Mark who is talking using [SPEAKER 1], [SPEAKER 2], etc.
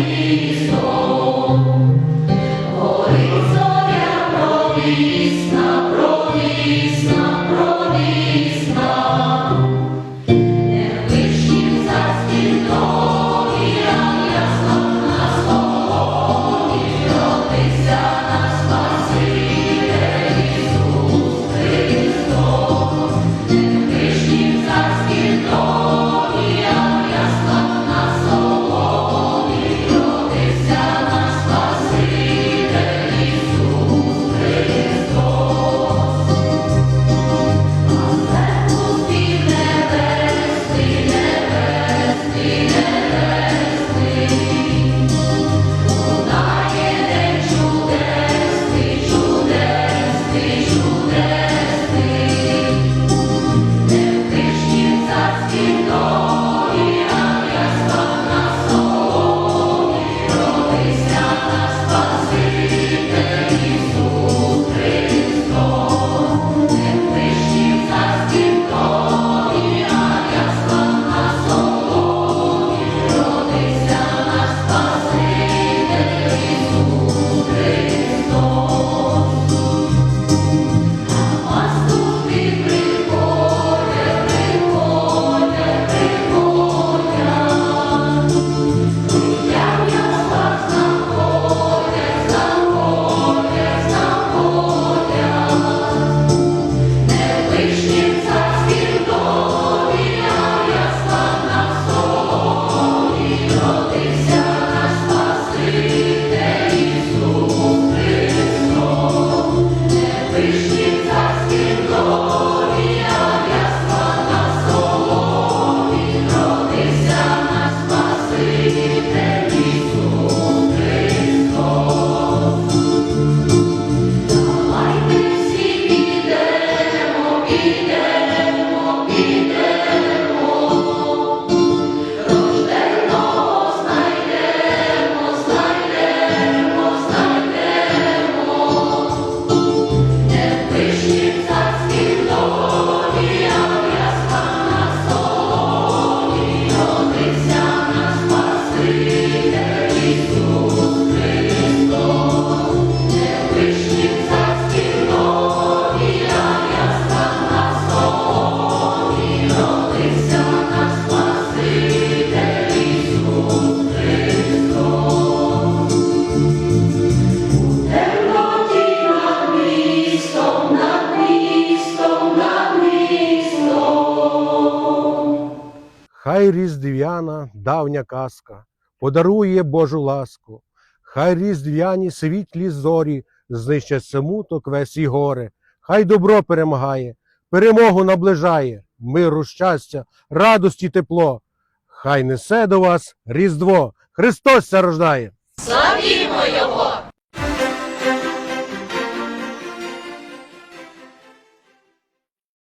[SPEAKER 1] Amen. Хай різдвяна давня казка подарує Божу ласку, хай різдвяні світлі зорі знищать смуток весь і горе, хай добро перемагає, перемогу наближає, миру, щастя, радості, тепло. Хай несе до вас Різдво, Христос рождає!